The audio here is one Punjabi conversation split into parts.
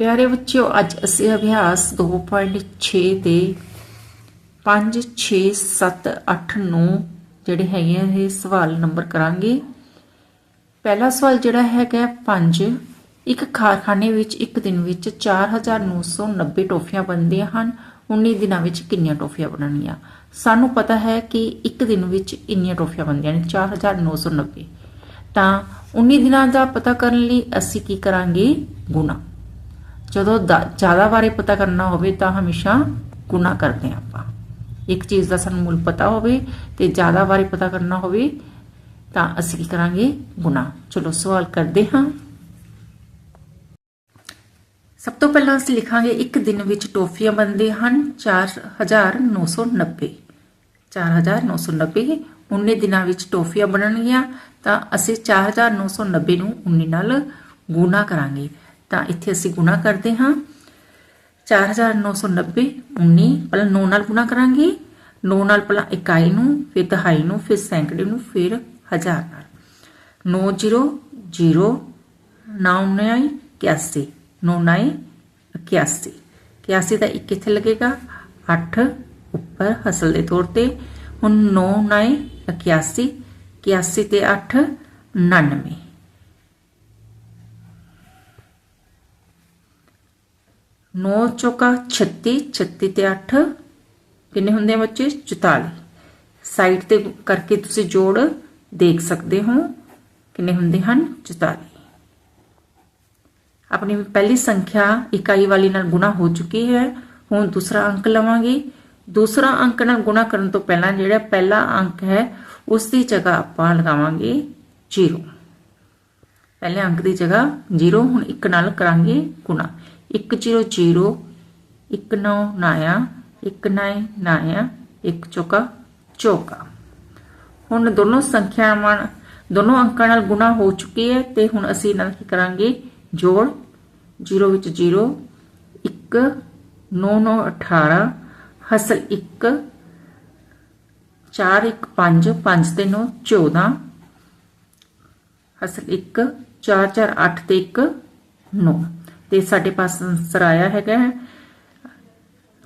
ਪਿਆਰੇ ਬੱਚਿਓ, ਅੱਜ ਅਸੀਂ ਅਭਿਆਸ 2.6 ਦੇ 5 6 7 8 9 ਜਿਹੜੇ ਹੈਗੇ ਆ, ਇਹ ਸਵਾਲ ਨੰਬਰ ਕਰਾਂਗੇ। ਪਹਿਲਾ ਸਵਾਲ ਜਿਹੜਾ ਹੈਗਾ 5 ਇੱਕ ਕਾਰਖਾਨੇ ਵਿੱਚ ਇੱਕ ਦਿਨ ਵਿੱਚ 4990 ਟੋਫੀਆਂ ਬਣਦੀਆਂ ਹਨ 19 ਦਿਨਾਂ ਵਿੱਚ ਕਿੰਨੀਆਂ ਟੋਫੀਆਂ ਬਣਨਗੀਆਂ? ਸਾਨੂੰ ਪਤਾ ਹੈ ਕਿ ਇੱਕ ਦਿਨ ਵਿੱਚ ਇੰਨੀਆਂ ਟੋਫੀਆਂ ਬਣਦੀਆਂ ਨੇ 4990 ਤਾਂ 19 ਦਿਨਾਂ ਦਾ ਪਤਾ ਕਰਨ ਲਈ ਅਸੀਂ ਕੀ ਕਰਾਂਗੇ? ਗੁਣਾ। ਜਦੋਂ ਦਾ- ਜ਼ਿਆਦਾ ਬਾਰੇ ਪਤਾ ਕਰਨਾ ਹੋਵੇ ਤਾਂ ਹਮੇਸ਼ਾ ਗੁਣਾ ਕਰਦੇ ਹਾਂ ਆਪਾਂ। ਇੱਕ ਚੀਜ਼ ਦਾ ਸਾਨੂੰ ਮੁੱਲ ਪਤਾ ਹੋਵੇ ਤੇ ਜ਼ਿਆਦਾ ਬਾਰੇ ਪਤਾ ਕਰਨਾ ਹੋਵੇ ਤਾਂ ਅਸੀਂ ਕੀ ਕਰਾਂਗੇ? ਗੁਣਾ ਚਲੋ ਸਵਾਲ ਕਰਦੇ ਹਾਂ। ਸਭ ਤੋਂ ਪਹਿਲਾਂ ਅਸੀਂ ਲਿਖਾਂਗੇ, ਇੱਕ ਦਿਨ ਵਿੱਚ ਟੋਫੀਆਂ ਬਣਦੇ ਹਨ 4990 4990 19 ਦਿਨਾਂ ਵਿੱਚ ਟੋਫੀਆਂ ਬਣਨਗੀਆਂ ਤਾਂ ਅਸੀਂ 4990 ਨੂੰ 19 ਨਾਲ ਗੁਣਾ ਕਰਾਂਗੇ। ਤਾਂ ਇੱਥੇ ਅਸੀਂ ਗੁਣਾ ਕਰਦੇ ਹਾਂ। 4990 19 ਪਹਿਲਾਂ 9 ਨਾਲ ਗੁਣਾ ਕਰਾਂਗੇ। 9 ਨਾਲ ਪਹਿਲਾਂ ਇਕਾਈ ਨੂੰ, ਫਿਰ ਦਹਾਈ ਨੂੰ, ਫਿਰ ਸੈਂਕੜੇ ਨੂੰ, ਫਿਰ ਹਜ਼ਾਰ ਨਾਲ। 9 0 0 9 9 81 9 9 81 81 ਦਾ ਇੱਕ ਕਿੱਥੇ ਲੱਗੇਗਾ? 8 ਉੱਪਰ ਹਸਲ ਦੇ ਤੌਰ ਤੇ। ਹੁਣ 9 9 81 81 ਤੇ 8 99 9 ਚੌਕਾ 36 36 ਤੇ 8 ਕਿੰਨੇ ਹੁੰਦੇ ਆ ਬੱਚੇ? 44 ਸਾਈਡ ਤੇ ਕਰਕੇ ਤੁਸੀਂ ਜੋੜ ਦੇਖ ਸਕਦੇ ਹੋ, ਕਿੰਨੇ ਹੁੰਦੇ ਹਨ? 44 ਆਪਣੀ ਪਹਿਲੀ ਸੰਖਿਆ ਇਕਾਈ ਵਾਲੀ ਨਾਲ ਗੁਣਾ ਹੋ ਚੁੱਕੀ ਹੈ। ਹੁਣ ਦੂਸਰਾ ਅੰਕ ਲਵਾਂਗੇ। ਦੂਸਰਾ ਅੰਕ ਨਾਲ ਗੁਣਾ ਕਰਨ ਤੋਂ ਪਹਿਲਾਂ ਜਿਹੜਾ ਪਹਿਲਾ ਅੰਕ ਹੈ, ਉਸ ਦੀ ਜਗ੍ਹਾ ਆਪਾਂ ਲਗਾਵਾਂਗੇ 0 ਪਹਿਲੇ ਅੰਕ ਦੀ ਜਗ੍ਹਾ 0 ਹੁਣ 1 ਨਾਲ ਕਰਾਂਗੇ ਗੁਣਾ। 1 0 0 1 9 ਨਾਇਆ 1 9 ਨਾਇਆ 1 ਚੌਕਾ ਚੌਕਾ। ਹੁਣ ਦੋਨੋਂ ਸੰਖਿਆਵਾਂ, ਦੋਨੋਂ ਅੰਕਾਂ ਨਾਲ ਗੁਣਾ ਹੋ ਚੁੱਕੀ ਹੈ ਤੇ ਹੁਣ ਅਸੀਂ ਇਹਨਾਂ ਕੀ ਕਰਾਂਗੇ? ਜੋੜ 0 ਵਿੱਚ 0 1 9 9 18 ਹਸਲ 1 4 1 5 5 ਤੇ 9 14 ਹਸਲ 1 4 4 8 ਤੇ 1 9 ਤੇ ਸਾਡੇ ਪਾਸ ਆਨਸਰ ਆਇਆ ਹੈਗਾ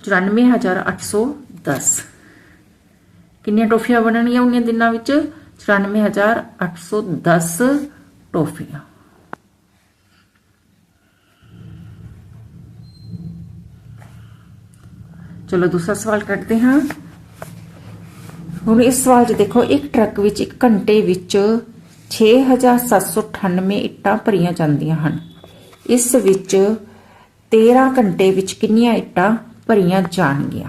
94810 ਕਿੰਨੀਆਂ ਟੋਫੀਆਂ ਬਣਨਗੀਆਂ ਉਹਨੀਆਂ ਦਿਨਾਂ ਵਿੱਚ? 94810 ਟੋਫੀਆਂ ਚਲੋ ਦੂਸਰਾ ਸਵਾਲ ਕੱਢਦੇ ਹਾਂ। ਹੁਣ ਇਸ ਸਵਾਲ 'ਚ ਦੇਖੋ, ਇੱਕ ਟਰੱਕ ਵਿੱਚ ਇੱਕ ਘੰਟੇ ਵਿੱਚ 6798 ਇੱਟਾਂ ਭਰੀਆਂ ਜਾਂਦੀਆਂ ਹਨ। ਇਸ ਵਿੱਚ 13 ਘੰਟੇ ਵਿੱਚ ਕਿੰਨੀਆਂ ਇੱਟਾਂ ਭਰੀਆਂ ਜਾਣਗੀਆਂ?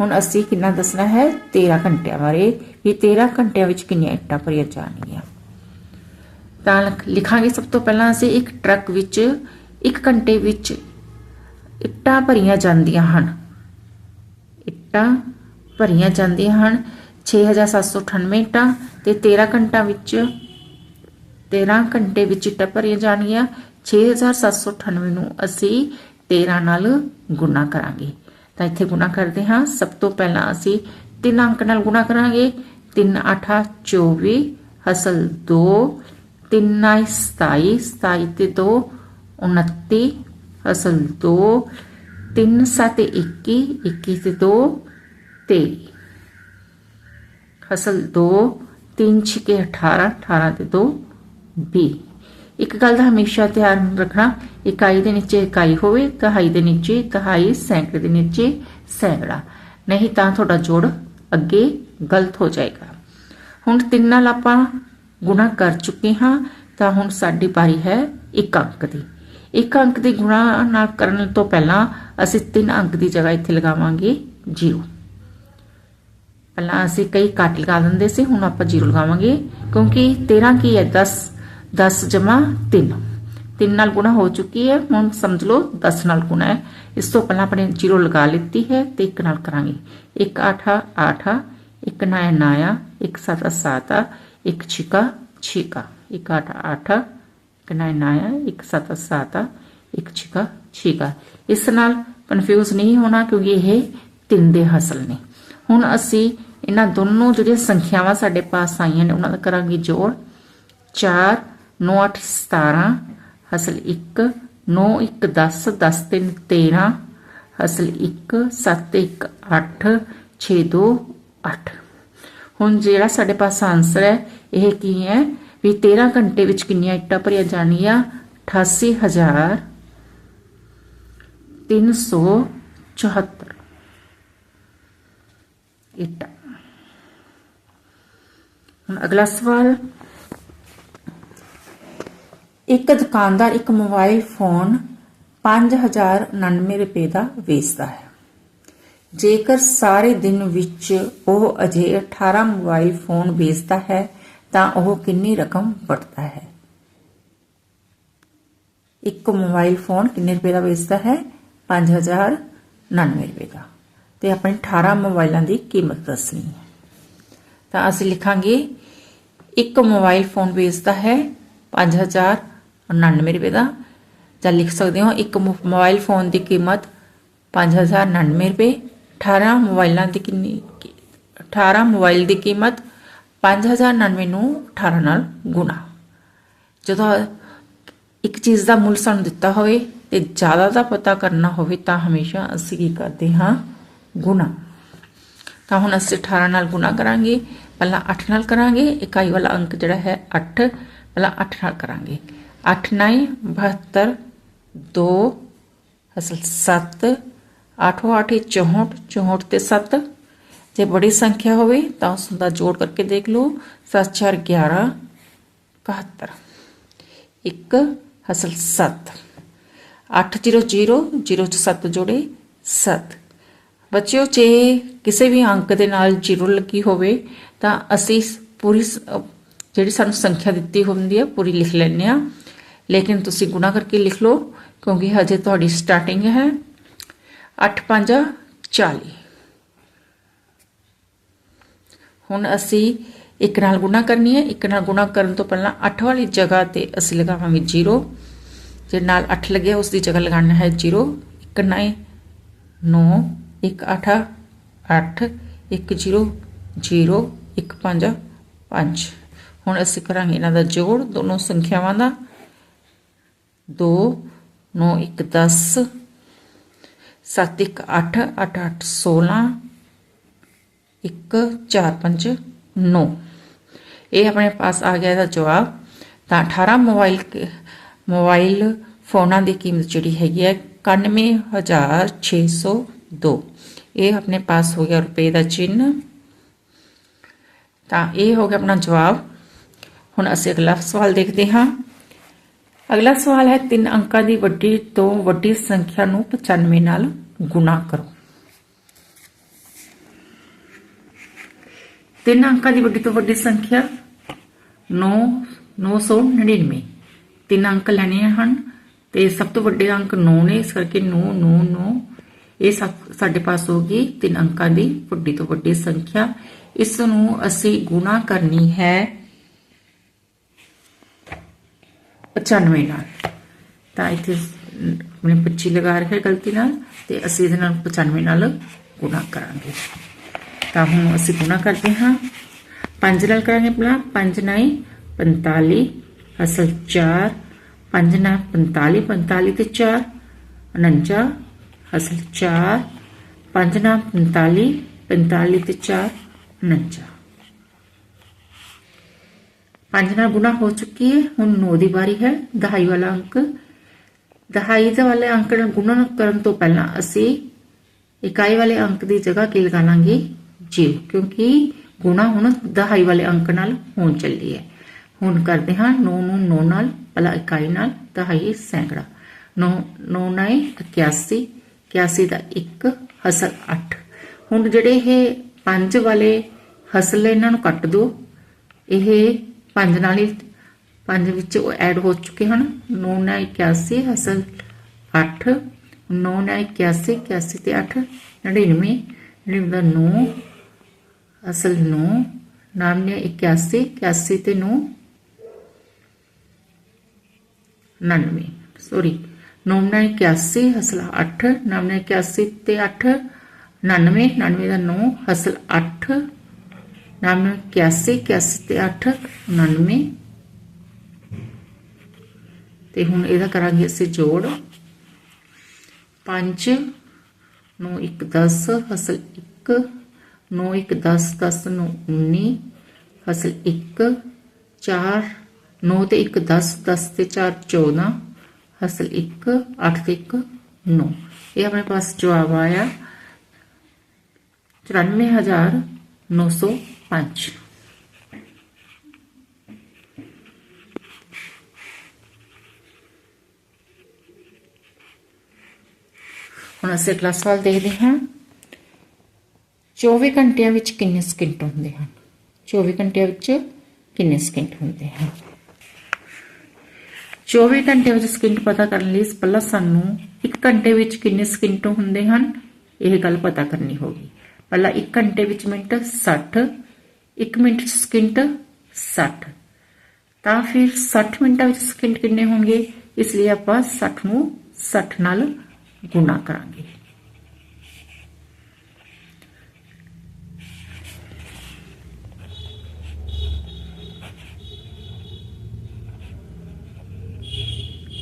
ਹੁਣ ਅਸੀਂ ਕਿੰਨਾ ਦੱਸਣਾ ਹੈ? 13 ਘੰਟਿਆਂ ਬਾਰੇ। ਵੀ 13 ਘੰਟਿਆਂ ਵਿੱਚ ਕਿੰਨੀਆਂ ਇੱਟਾਂ ਭਰੀਆਂ ਜਾਣਗੀਆਂ? ਤਾਂ ਲਿਖਾਂਗੇ ਸਭ ਤੋਂ ਪਹਿਲਾਂ ਅਸੀਂ, ਇੱਕ ਟਰੱਕ ਵਿੱਚ ਇੱਕ ਘੰਟੇ ਵਿੱਚ ਇੱਟਾਂ ਭਰੀਆਂ ਜਾਂਦੀਆਂ ਹਨ। ਇੱਟਾਂ ਭਰੀਆਂ ਜਾਂਦੀਆਂ ਹਨ। 6798 ਇੱਟਾਂ ਤੇ 13 ਘੰਟਾ ਵਿੱਚ 13 ਘੰਟੇ ਵਿੱਚ ਇੱਟਾਂ ਭਰੀਆਂ ਜਾਣਗੀਆਂ। 6798 ਨੂੰ ਅਸੀਂ 13 ਨਾਲ ਗੁਣਾ ਕਰਾਂਗੇ। ਤਾਂ ਇੱਥੇ ਗੁਣਾ ਕਰਦੇ ਹਾਂ। ਸਭ ਤੋਂ ਪਹਿਲਾਂ ਅਸੀਂ ਤਿੰਨ ਅੰਕ ਨਾਲ ਗੁਣਾ ਕਰਾਂਗੇ। 3 8 24 ਹਸਲ 2 3 9 27 27 ਤੇ 2 29 ਹਸਲ 2 3 7 21 21 ਤੇ 2 23 ਹਸਲ 2 3 ਛਿਕੇ 18 18 ਤੇ 2 20 ਇੱਕ ਗੱਲ ਦਾ ਹਮੇਸ਼ਾ ਧਿਆਨ ਰੱਖਣਾ, ਇਕਾਈ ਦੇ ਨੀਚੇ ਇਕਾਈ ਹੋਵੇ ਦਹਾਈ ਦੇ ਨੀਚੇ ਦਹਾਈ ਸੈਂਕੜੇ ਦੇ ਨੀਚੇ ਸੈਂਕੜਾ। ਨਹੀਂ ਤਾਂ ਤੁਹਾਡਾ ਜੋੜ ਅੱਗੇ ਗਲਤ ਹੋ ਜਾਏਗਾ। ਹੁਣ ਤਿੰਨ ਨਾਲ ਆਪਾਂ ਗੁਣਾ ਕਰ ਚੁੱਕੇ ਹਾਂ, ਤਾਂ ਹੁਣ ਸਾਡੀ ਪਾਰੀ ਹੈ ਇੱਕ ਅੰਕ ਦੀ। ਇੱਕ ਅੰਕ ਦੀ ਗੁਣਾ ਨਾ ਕਰਨ ਤੋਂ ਪਹਿਲਾਂ ਅਸੀਂ ਤਿੰਨ ਅੰਕ ਦੀ ਜਗ੍ਹਾ ਇੱਥੇ ਲਗਾਵਾਂਗੇ 0 ਪਹਿਲਾਂ ਅਸੀਂ ਕਈ ਕੱਟ ਲਗਾ ਦਿੰਦੇ ਸੀ, ਹੁਣ ਆਪਾਂ 0 ਲਗਾਵਾਂਗੇ, ਕਿਉਂਕਿ 13 ਕੀ ਹੈ? 10 10 ਜਮਾ 3 3 ਨਾਲ ਗੁਣਾ ਹੋ ਚੁੱਕੀ ਹੈ ਹੁਣ ਸਮਝ ਲਓ 10 ਨਾਲ ਗੁਣਾ ਹੈ ਇਸ ਤੋਂ ਪਹਿਲਾਂ ਆਪਣੇ 0 ਲਗਾ ਲਿੱਤੀ ਹੈ ਤੇ 1 ਨਾਲ ਕਰਾਂਗੇ 1 8 8 1 9 9 1 7 7 1 ਛਿਕਾ ਛਿਕਾ 1 8 8 1 9 9 1 7 7 1 ਛਿਕਾ ਛਿਕਾ ਇਸ ਨਾਲ ਕਨਫਿਊਜ਼ ਨਹੀਂ ਹੋਣਾ ਕਿਉਂਕਿ ਇਹ ਤਿੰਨ ਦੇ ਹਸਲ ਨੇ ਹੁਣ ਅਸੀਂ ਇਹਨਾਂ ਦੋਨੋਂ ਜਿਹੜੀਆਂ ਸੰਖਿਆਵਾਂ ਸਾਡੇ ਪਾਸ ਆਈਆਂ ਨੇ ਉਹਨਾਂ ਦਾ ਕਰਾਂਗੇ ਜੋੜ 4 9 8 17 ਹਸਲ 1 9 1 10 10 3 13 ਅਸਲ 1 7 1 8 6 2 8 ਹੁਣ ਜਿਹੜਾ ਸਾਡੇ ਪਾਸ ਆਨਸਰ ਹੈ, ਇਹ ਕੀ ਹੈ? ਵੀ 13 ਘੰਟੇ ਵਿੱਚ ਕਿੰਨੀਆਂ ਇੱਟਾਂ ਭਰੀਆਂ ਜਾਣੀਆਂ? 88000 374 ਇੱਟਾਂ। ਹੁਣ ਅਗਲਾ ਸਵਾਲ ਇੱਕ ਦੁਕਾਨਦਾਰ, ਇੱਕ ਮੋਬਾਈਲ ਫੋਨ 5099 ਰੁਪਏ ਦਾ ਵੇਚਦਾ ਹੈ। ਜੇਕਰ ਸਾਰੇ ਦਿਨ ਵਿੱਚ ਉਹ ਅਜੇ 18 ਮੋਬਾਈਲ ਫੋਨ ਵੇਚਦਾ ਹੈ, ਤਾਂ ਉਹ ਕਿੰਨੀ ਰਕਮ ਵਟਦਾ ਹੈ? ਇੱਕ ਮੋਬਾਈਲ ਫੋਨ ਕਿੰਨੇ ਰੁਪਏ ਦਾ ਵੇਚਦਾ ਹੈ? 5099 ਰੁਪਏ ਦਾ। ਤੇ ਆਪਣੇ 18 ਮੋਬਾਈਲਾਂ ਦੀ ਕੀਮਤ ਦੱਸਣੀ ਹੈ। ਤਾਂ ਅਸੀਂ ਲਿਖਾਂਗੇ, ਇੱਕ ਮੋਬਾਈਲ ਫੋਨ ਵੇਚਦਾ ਹੈ 5099 ਰੁਪਏ ਦਾ। ਜਾਂ ਲਿਖ ਸਕਦੇ ਹੋ, ਇੱਕ ਮੋ- ਮੋਬਾਈਲ ਫੋਨ ਦੀ ਕੀਮਤ 5099 ਰੁਪਏ 18 ਮੋਬਾਈਲਾਂ ਦੀ ਕਿੰਨੀ 18 ਮੋਬਾਈਲ ਦੀ ਕੀਮਤ 5099 ਨੂੰ 18 ਨਾਲ ਗੁਣਾ। ਜਦੋਂ ਇੱਕ ਚੀਜ਼ ਦਾ ਮੁੱਲ ਸਾਨੂੰ ਦਿੱਤਾ ਹੋਵੇ ਤੇ ਜ਼ਿਆਦਾ ਦਾ ਪਤਾ ਕਰਨਾ ਹੋਵੇ ਤਾਂ ਹਮੇਸ਼ਾ ਅਸੀਂ ਕੀ ਕਰਦੇ ਹਾਂ? ਗੁਣਾ। ਤਾਂ ਹੁਣ ਅਸੀਂ 18 ਨਾਲ ਗੁਣਾ ਕਰਾਂਗੇ, ਪਹਿਲਾਂ 8 ਨਾਲ ਕਰਾਂਗੇ, ਇਕਾਈ ਵਾਲਾ ਅੰਕ ਜਿਹੜਾ ਹੈ 8 ਪਹਿਲਾਂ 8 ਨਾਲ ਕਰਾਂਗੇ। 8 9 72 2 ਅਸਲ 7 8 8 64 64 ਤੇ 7 ਜੇ ਬੜੀ ਸੰਖਿਆ ਹੋਵੇ, ਤਾਂ ਉਸ ਦਾ ਜੋੜ ਕਰਕੇ ਦੇਖ ਲਓ। 7 4 11 71 1 ਅਸਲ 7 8 0 0 0 ਚ 7 ਜੋੜੇ 7 ਬੱਚਿਓ, ਜੇ ਕਿਸੇ ਵੀ ਅੰਕ ਦੇ ਨਾਲ ਜ਼ੀਰੋ ਲੱਗੀ ਹੋਵੇ, ਤਾਂ ਅਸੀਂ ਪੂਰੀ ਜਿਹੜੀ ਸਾਨੂੰ ਸੰਖਿਆ ਦਿੱਤੀ ਹੁੰਦੀ ਹੈ, ਪੂਰੀ ਲਿਖ ਲੈਂਦੇ ਆ ਲੇਕਿਨ ਤੁਸੀਂ ਗੁਣਾ ਕਰਕੇ ਲਿਖ ਲਓ, ਕਿਉਂਕਿ ਹਜੇ ਤੁਹਾਡੀ ਸਟਾਰਟਿੰਗ ਹੈ। 8 5 40 ਹੁਣ ਅਸੀਂ ਇੱਕ ਨਾਲ ਗੁਣਾ ਕਰਨੀ ਹੈ। ਇੱਕ ਨਾਲ ਗੁਣਾ ਕਰਨ ਤੋਂ ਪਹਿਲਾਂ 8 ਵਾਲੀ ਜਗ੍ਹਾ ਤੇ ਅਸੀਂ ਲਗਾਵਾਂਗੇ 0 ਜੇ ਨਾਲ 8 ਲੱਗਿਆ, ਉਸ ਦੀ ਜਗ੍ਹਾ ਲਗਾਉਣਾ ਹੈ 0 1 9 9 1 8 8 1 0 0 1 5 5 ਹੁਣ ਅਸੀਂ ਕਰਾਂਗੇ ਇਹਨਾਂ ਦਾ ਜੋੜ, ਦੋਨੋਂ ਸੰਖਿਆਵਾਂ ਦਾ। 2 9 1 10 7 1 8 8 8 16 1 4 5 9 ਇਹ ਆਪਣੇ ਪਾਸ ਆ ਗਿਆ ਇਹਦਾ ਜਵਾਬ। ਤਾਂ 18 ਮੋਬਾਈਲ ਮੋਬਾਈਲ ਫੋਨਾਂ ਦੀ ਕੀਮਤ ਜਿਹੜੀ ਹੈਗੀ ਹੈ 91602 ਇਹ ਆਪਣੇ ਪਾਸ ਹੋ ਗਿਆ ਰੁਪਏ ਦਾ ਚਿੰਨ ਤਾਂ ਇਹ ਹੋ ਗਿਆ ਆਪਣਾ ਜਵਾਬ। ਹੁਣ ਅਸੀਂ ਅਗਲਾ ਸਵਾਲ ਦੇਖਦੇ ਹਾਂ। ਅਗਲਾ ਸਵਾਲ ਹੈ, ਤਿੰਨ ਅੰਕਾਂ ਦੀ ਵੱਡੀ ਤੋਂ ਵੱਡੀ ਸੰਖਿਆ ਨੂੰ 95 ਨਾਲ ਗੁਣਾ ਕਰੋ। ਤਿੰਨ ਅੰਕਾਂ ਦੀ ਵੱਡੀ ਤੋਂ ਵੱਡੀ ਸੰਖਿਆ 9 999 ਤਿੰਨ ਅੰਕ ਲੈਣੇ ਹਨ, ਤੇ ਸਭ ਤੋਂ ਵੱਡੇ ਅੰਕ 9 ਨੇ, ਇਸ ਕਰਕੇ 9 9 9 ਇਹ ਸਾਡੇ ਪਾਸ ਹੋ ਗਈ ਤਿੰਨ ਅੰਕਾਂ ਦੀ ਵੱਡੀ ਤੋਂ ਵੱਡੀ ਸੰਖਿਆ। ਇਸ ਨੂੰ ਅਸੀਂ ਗੁਣਾ ਕਰਨੀ ਹੈ 95 ਨਾਲ। ਤਾਂ ਇੱਥੇ ਆਪਣੇ 25 ਲਗਾ ਰਿਹਾ ਗਲਤੀ ਨਾਲ ਤੇ ਅਸੀਂ ਇਹਦੇ ਨਾਲ 95 ਨਾਲ ਗੁਣਾ ਕਰਾਂਗੇ। ਤਾਂ ਹੁਣ ਅਸੀਂ ਗੁਣਾ ਕਰਦੇ ਹਾਂ। 5 ਨਾਲ ਕਰਾਂਗੇ ਪਹਿਲਾਂ 5 9 45 ਅਸਲ 4 5 9 45 45 ਤੇ 4 49 ਅਸਲ 4 5 9 45 45 ਤੇ 4 49 ਪੰਜ ਨਾਲ ਗੁਣਾ ਹੋ ਚੁੱਕੀ ਹੈ ਹੁਣ 9 ਦੀ ਵਾਰੀ ਹੈ ਦਹਾਈ ਵਾਲਾ ਅੰਕ ਦਹਾਈ ਦੇ ਵਾਲੇ ਅੰਕ ਨਾਲ ਗੁਣਾ ਕਰਨ ਤੋਂ ਪਹਿਲਾਂ ਅਸੀਂ ਇਕਾਈ ਵਾਲੇ ਅੰਕ ਦੀ ਜਗ੍ਹਾ ਕੀ ਲਗਾ ਲਾਂਗੇ 0 ਕਿਉਂਕਿ ਗੁਣਾ ਹੁਣ ਦਹਾਈ ਵਾਲੇ ਅੰਕ ਨਾਲ ਹੋਣ ਚੱਲੀ ਹੈ ਹੁਣ ਕਰਦੇ ਹਾਂ 9 ਨੂੰ 9 ਨਾਲ ਪਹਿਲਾਂ ਇਕਾਈ ਨਾਲ ਦਹਾਈ ਸੈਂਕੜਾ 9 9 9 81 81 ਦਾ 1 ਹਸਲ 8 ਹੁਣ ਜਿਹੜੇ ਇਹ ਪੰਜ ਵਾਲੇ ਹਸਲ ਇਹਨਾਂ ਨੂੰ ਕੱਟ ਦਿਓ ਇਹ ਪੰਜ ਨਾਲ ਹੀ, ਪੰਜ ਵਿੱਚ ਉਹ ਐਡ ਹੋ ਚੁੱਕੇ ਹਨ। 9 ਨਾਲ 81 ਅਸਲ 8 9 ਨਾਲ 81 81 ਤੇ 8 99 99 ਦਾ 9 ਅਸਲ 9 ਨਾਮ ਨੇ 81 81 ਤੇ 9 99 ਸੌਰੀ 9 ਨਾਲ 81 ਅਸਲ 8 ਨਾਮ ਨੇ 81 ਤੇ 8 99 99 ਦਾ 9 ਅਸਲ 8 ਨਾਮ ਨੇ 81 81 ਤੇ 8 99 ਤੇ ਹੁਣ ਇਹਦਾ ਕਰਾਂਗੇ ਅਸੀਂ ਜੋੜ। 5 9 1 10 ਫਸਲ 1 9 1 10 10 9 19 ਫਸਲ 1 4 9 ਤੇ 1 10 10 ਤੇ 4 14 ਫਸਲ 1 8 ਤੇ 1 9 ਇਹ ਆਪਣੇ ਪਾਸ ਜਵਾਬ ਆਇਆ। 94905 ਹੁਣ ਅਸੀਂ ਅਗਲਾ ਸਵਾਲ ਦੇਖਦੇ ਹਾਂ। 24 ਘੰਟਿਆਂ ਵਿੱਚ ਕਿੰਨੇ ਸਕਿੰਟ ਹੁੰਦੇ ਹਨ? 24 ਘੰਟਿਆਂ ਵਿੱਚ ਕਿੰਨੇ ਸਕਿੰਟ ਹੁੰਦੇ ਹਨ? 24 ਘੰਟੇ ਵਿੱਚ ਸਕਿੰਟ ਪਤਾ ਕਰਨ ਲਈ ਪਹਿਲਾਂ ਸਾਨੂੰ 1 ਘੰਟੇ ਵਿੱਚ ਕਿੰਨੇ ਸਕਿੰਟ ਹੁੰਦੇ ਹਨ? ਇਹ ਗੱਲ ਪਤਾ ਕਰਨੀ ਹੋਗੀ। ਪਹਿਲਾਂ 1 ਘੰਟੇ ਵਿੱਚ ਮਿੰਟ 60 1 ਮਿੰਟ ਵਿੱਚ ਸਕਿੰਟ 60 ਤਾਂ ਫਿਰ 60 ਮਿੰਟਾਂ ਵਿੱਚ ਸਕਿੰਟ ਕਿੰਨੇ ਹੋਣਗੇ ਇਸ ਲਈ ਆਪਾਂ 60 ਨੂੰ 60 ਨਾਲ ਗੁਣਾ ਕਰਾਂਗੇ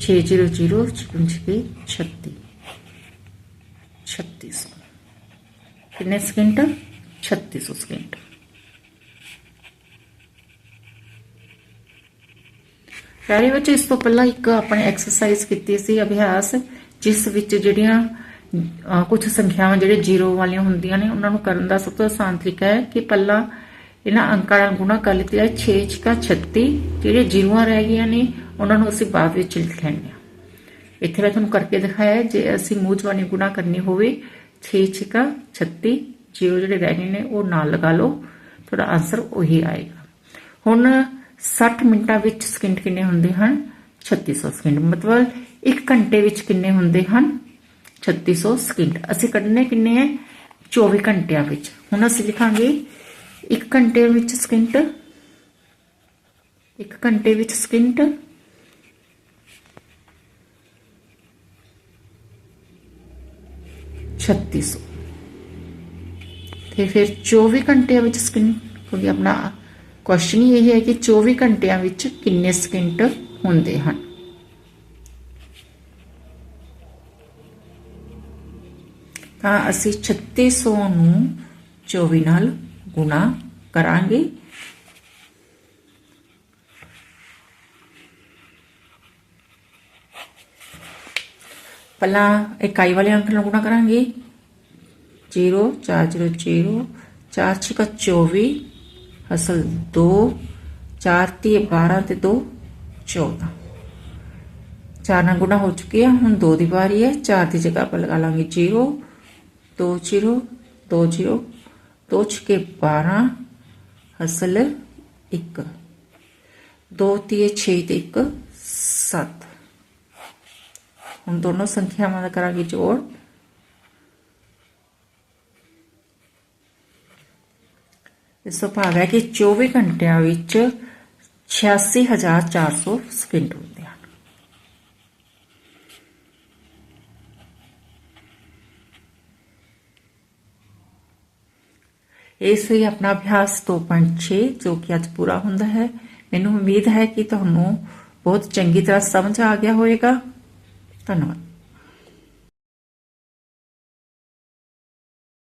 ਛੇ ਜ਼ੀਰੋ ਜ਼ੀਰੋ ਛੇ ਛੱਤੀ ਛੱਤੀ ਸੌ ਕਿੰਨੇ ਸਕਿੰਟ 3600 ਸਕਿੰਟ ਪਿਆਰੇ ਵਿੱਚ ਇਸ ਤੋਂ ਪਹਿਲਾਂ ਇੱਕ ਆਪਣੇ ਐਕਸਰਸਾਈਜ਼ ਕੀਤੀ ਸੀ ਅਭਿਆਸ, ਜਿਸ ਵਿੱਚ ਜਿਹੜੀਆਂ ਕੁਝ ਸੰਖਿਆਵਾਂ ਜਿਹੜੇ ਜ਼ੀਰੋ ਵਾਲੀਆਂ ਹੁੰਦੀਆਂ ਨੇ, ਉਹਨਾਂ ਨੂੰ ਕਰਨ ਦਾ ਸਭ ਤੋਂ ਆਸਾਨ ਤਰੀਕਾ ਹੈ ਕਿ ਪਹਿਲਾਂ ਇਹਨਾਂ ਅੰਕਾਂ ਨਾਲ ਗੁਣਾ ਕਰ ਲਿੱਤੇ ਜਾਏ 6 ਛਿਕਾ 36 ਜਿਹੜੇ ਜ਼ੀਰੋਆਂ ਰਹਿ ਗਈਆਂ ਨੇ, ਉਹਨਾਂ ਨੂੰ ਅਸੀਂ ਬਾਅਦ ਵਿੱਚ ਲਿਖ ਲੈਣੇ ਆ ਇੱਥੇ ਮੈਂ ਤੁਹਾਨੂੰ ਕਰਕੇ ਦਿਖਾਇਆ, ਜੇ ਅਸੀਂ ਮੂੰਹ ਜਵਾਨੀ ਗੁਣਾ ਕਰਨੀ ਹੋਵੇ 6 ਛਿਕਾ 36 ਜ਼ੀਰੋ ਜਿਹੜੇ ਰਹਿ ਗਏ ਨੇ, ਉਹ ਨਾਲ ਲਗਾ ਲਓ, ਤੁਹਾਡਾ ਆਨਸਰ ਉਹੀ ਆਏਗਾ। ਹੁਣ 60 ਮਿੰਟਾਂ ਵਿੱਚ ਸਕਿੰਟ ਕਿੰਨੇ ਹੁੰਦੇ ਹਨ? 3600 ਸਕਿੰਟ ਮਤਲਬ 1 ਘੰਟੇ ਵਿੱਚ ਕਿੰਨੇ ਹੁੰਦੇ ਹਨ? 3600 ਸਕਿੰਟ ਅਸੀਂ ਕੱਢਨੇ ਕਿੰਨੇ ਹੈ? 24 ਘੰਟਿਆਂ ਵਿੱਚ। ਹੁਣ ਅਸੀਂ ਲਿਖਾਂਗੇ 1 ਘੰਟੇ ਵਿੱਚ ਸਕਿੰਟ 1 ਘੰਟੇ ਵਿੱਚ ਸਕਿੰਟ ਛੱਤੀ ਸੌ। ਤੇ ਫਿਰ 24 ਘੰਟਿਆਂ ਵਿੱਚ ਸਕਿੰਟ ਕਿਉਂਕਿ ਆਪਣਾ ਕੁਐਸਚਨ ਹੀ ਇਹ ਹੈ ਕਿ 24 ਘੰਟਿਆਂ ਵਿੱਚ ਕਿੰਨੇ ਸਕਿੰਟ ਹੁੰਦੇ ਹਨ? ਤਾਂ ਅਸੀਂ 3600 ਨੂੰ 24 ਨਾਲ ਗੁਣਾ ਕਰਾਂਗੇ। ਪਹਿਲਾਂ ਇਕਾਈ ਵਾਲੇ ਅੰਕ ਨਾਲ ਗੁਣਾ ਕਰਾਂਗੇ। 0 4 0 0 4 6 24 ਅਸਲ 2 4 3 12 ਤੇ 2 14 ਚਾਰ ਨਾਲ ਗੁਣਾ ਹੋ ਚੁੱਕਿਆ ਹੁਣ 2 ਦੀ ਵਾਰੀ ਹੈ। 4 ਦੀ ਜਗ੍ਹਾ ਆਪਾਂ ਲਗਾ ਲਾਂਗੇ 0 2 0 2 0 2 ਛਕੇ 12 ਅਸਲ 1 2 3 6 ਤੇ 1 7 ਹੁਣ ਦੋਨੋਂ ਸੰਖਿਆਵਾਂ ਦਾ ਕਰਾਂਗੇ ਜੋੜ। ਇਸ ਤੋਂ ਭਾਵ ਹੈ ਕਿ 24 ਘੰਟਿਆਂ ਵਿੱਚ 86400 ਸਕਿੰਟ ਹੁੰਦੇ ਹਨ। ਇਸ ਲਈ ਆਪਣਾ ਅਭਿਆਸ 2.6 ਜੋ ਕਿ ਅੱਜ ਪੂਰਾ ਹੁੰਦਾ ਹੈ, ਮੈਨੂੰ ਉਮੀਦ ਹੈ ਕਿ ਤੁਹਾਨੂੰ ਬਹੁਤ ਚੰਗੀ ਤਰ੍ਹਾਂ ਸਮਝ ਆ ਗਿਆ ਹੋਵੇਗਾ। ਧੰਨਵਾਦ।